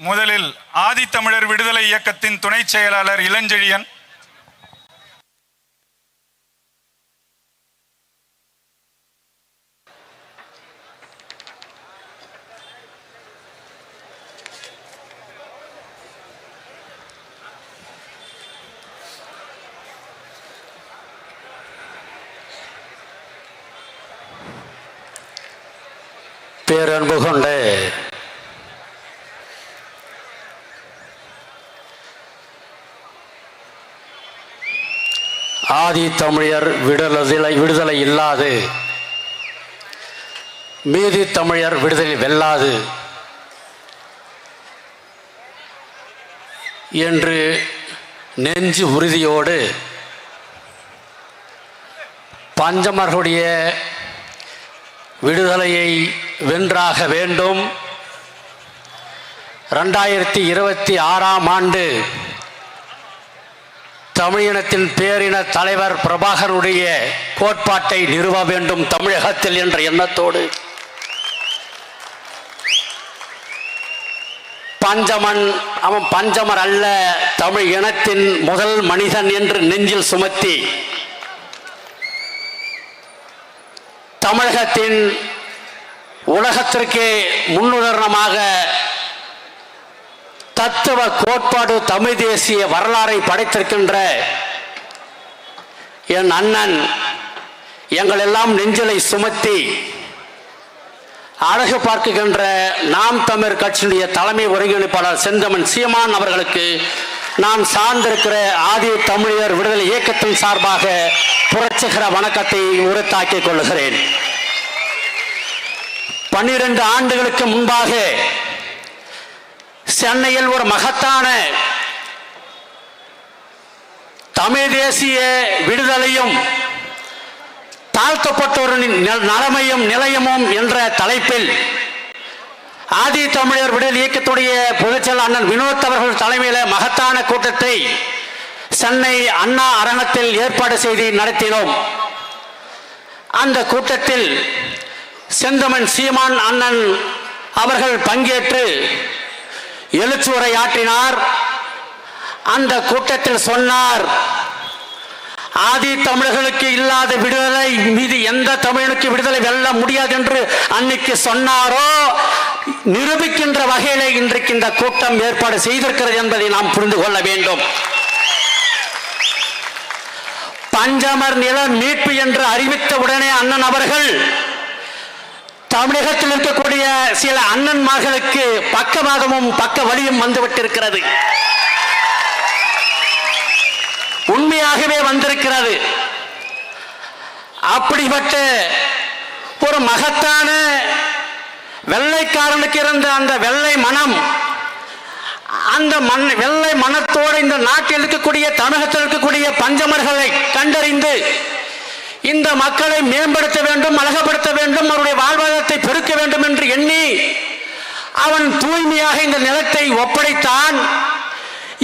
முதலில் ஆதித்தமிழர் விடுதலை இயக்கத்தின் துணை செயலாளர் இளஞ்செழியன். பேரன்பு கொண்ட ஆதி தமிழர் விடுதலை விடுதலை இல்லாது. மீதி தமிழர் விடுதலை வெல்லாது. என்று நெஞ்சு உறுதியோடு பஞ்சமர்களுடைய விடுதலையை வென்றாக வேண்டும். ரெண்டாயிரத்தி இருபத்தி ஆறாம் ஆண்டு தமிழினத்தின் பேரின தலைவர் பிரபாகருடைய கோட்பாட்டை நிறுவ வேண்டும் தமிழகத்தில் என்ற எண்ணத்தோடு. பஞ்சமன் அவன் பஞ்சமர் அல்ல தமிழ் இனத்தின் முதல் மனிதன் என்று நெஞ்சில் சுமத்தி. தமிழகத்தின் உலகத்திற்கே முன்னுதாரணமாக தத்துவ கோட்பாடு தமிழ் தேசிய வரலாறை படைத்திருக்கின்ற என் அண்ணன் எங்கள் எல்லாம் நெஞ்சிலை சுமத்தி அழகு பார்க்குகின்ற நாம் தமிழ் கட்சியினுடைய தலைமை ஒருங்கிணைப்பாளர் செந்தமன் சீமான் அவர்களுக்கு நான் சார்ந்திருக்கிற ஆதி தமிழர் விடுதலை இயக்கத்தின் சார்பாக புரட்சிகர வணக்கத்தை உரத்தாக்கிக் கொள்கிறேன் பன்னிரண்டு ஆண்டுகளுக்கு முன்பாக சென்னையில் ஒரு மகத்தான தமிழ் தேசிய விடுதலையும் தாழ்த்தப்பட்டோரின் நலமையும் நிலையமும் என்ற தலைப்பில் ஆதி தமிழர் விடுதல் இயக்கத்துடைய பொதுச்செயலாளர் அண்ணன் வினோத் அவர்கள் தலைமையில மகத்தான கூட்டத்தை சென்னை அண்ணா அரங்கத்தில் ஏற்பாடு செய்து நடத்தினோம். அந்த கூட்டத்தில் செந்தமன் சீமான் அண்ணன் அவர்கள் பங்கேற்று எழுச்சுரை ஆற்றினார் அந்த கூட்டத்தில் சொன்னார் ஆதி தமிழர்களுக்கு இல்லாத விடுதலை மீது எந்த தமிழனுக்கு விடுதலை வெல்ல முடியாது என்று அன்னைக்கு சொன்னாரோ நிரூபிக்கின்ற வகையிலே இன்றைக்கு இந்த கூட்டம் ஏற்பாடு செய்திருக்கிறது என்பதை நாம் புரிந்து கொள்ள வேண்டும். பஞ்சமர் நில மீட்பு என்று அறிவித்த உடனே அண்ணன் அவர்கள் தமிழகத்தில் இருக்கக்கூடிய சில அண்ணன்மார்களுக்கு பக்கவாதமும் பக்க வழியும் வந்துவிட்டிருக்கிறது. உண்மையாகவே வந்திருக்கிறது. அப்படிப்பட்ட ஒரு மகத்தான வெள்ளைக்காரனுக்கு இருந்த அந்த வெள்ளை மனம் அந்த மண் வெள்ளை மனத்தோடு இந்த நாட்டில் இருக்கக்கூடிய தமிழகத்தில் இருக்கக்கூடிய பஞ்சமர்களை இந்த மக்களை மேம்படுத்த வேண்டும் அழகப்படுத்த வேண்டும் அவருடைய வாழ்வாதாரத்தை பெருக்க வேண்டும் என்று எண்ணி அவன் தூய்மையாக இந்த நிலத்தை ஒப்படைத்தான்.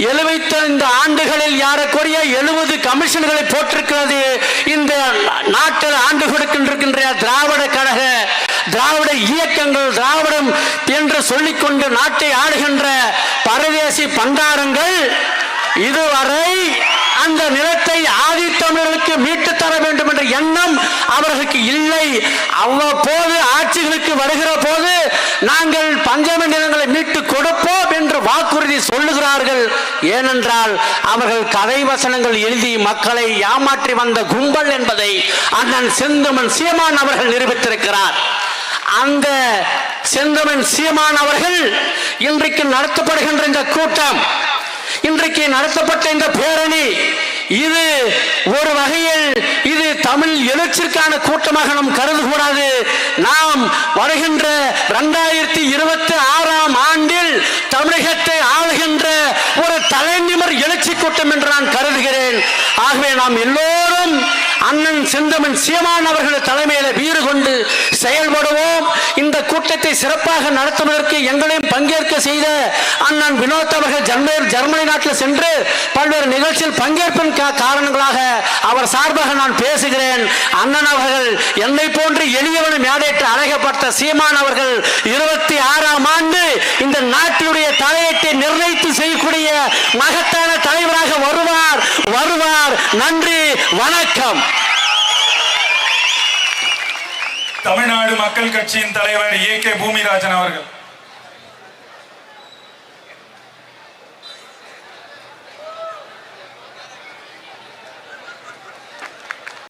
எழுபத்தைந்து ஆண்டுகளில் யாரக்குரிய எழுபது கமிஷன்களை போட்டிருக்கிறது. இந்த நாட்டில் ஆண்டு கொடுக்கின்றிருக்கின்ற திராவிட கழக திராவிட இயக்கங்கள் திராவிடம் என்று சொல்லிக்கொண்டு நாட்டை ஆடுகின்ற பரதேசி பண்டாரங்கள் இதுவரை அந்த நிலத்தை ஆதி மீட்டு தர வேண்டும் என்ற எண்ணம் அவர்களுக்கு இல்லை. அவ்வப்போது ஆட்சிகளுக்கு வருகிற போது நாங்கள் பஞ்சம நிலங்களை மீட்டு கொடுப்போம் என்று வாக்குறுதி சொல்லுகிறார்கள். ஏனென்றால் அவர்கள் கதை வசனங்கள் எழுதி மக்களை ஏமாற்றி வந்த கும்பல் என்பதை அண்ணன் செந்தமன் சீமான் அவர்கள் நிரூபித்திருக்கிறார். அந்த செந்தமன் சீமான் அவர்கள் இன்றைக்கு நடத்தப்படுகின்ற இந்த கூட்டம் இன்றைக்கு நடத்தப்பட்ட இந்த பேரணி இது ஒரு வகையில் தமிழ் எழுச்சிற்கான கூட்டமாக நாம் கருதக்கூடாது நாம் வருகின்ற இரண்டாயிரத்தி இருபத்தி ஆறாம் ஆண்டில் தமிழகத்தை ஆளுகின்ற ஒரு தலைநிமர் எழுச்சி கூட்டம் என்று நான் கருதுகிறேன். ஆகவே நாம் எல்லோரும் அண்ணன் செந்தமன் சீமான் அவர்கள் தலைமையில வீறு கொண்டு செயல்படுவோம். இந்த கூட்டத்தை இயக்கத்தை சிறப்பாக நடத்துவதற்கு எங்களையும் பங்கேற்க செய்த அண்ணன் வினோத் அவர்கள் ஜர்மனி ஜெர்மனி நாட்டில் சென்று பல்வேறு நிகழ்ச்சியில் பங்கேற்பின் காரணங்களாக அவர் சார்பாக நான் பேசுகிறேன். அண்ணன் அவர்கள் என்னை போன்று எளியவனை மேடையிட்டு அழைக்கப்பட்ட சீமான் அவர்கள் இருபத்தி ஆறாம் ஆண்டு இந்த நாட்டினுடைய தலையீட்டை நிர்ணயித்து செய்யக்கூடிய மகத்தான தலைவராக வருவார். வருவார். நன்றி. வணக்கம். தமிழ்நாடு மக்கள் கட்சியின் தலைவர் ஏ கே பூமிராஜன் அவர்கள்.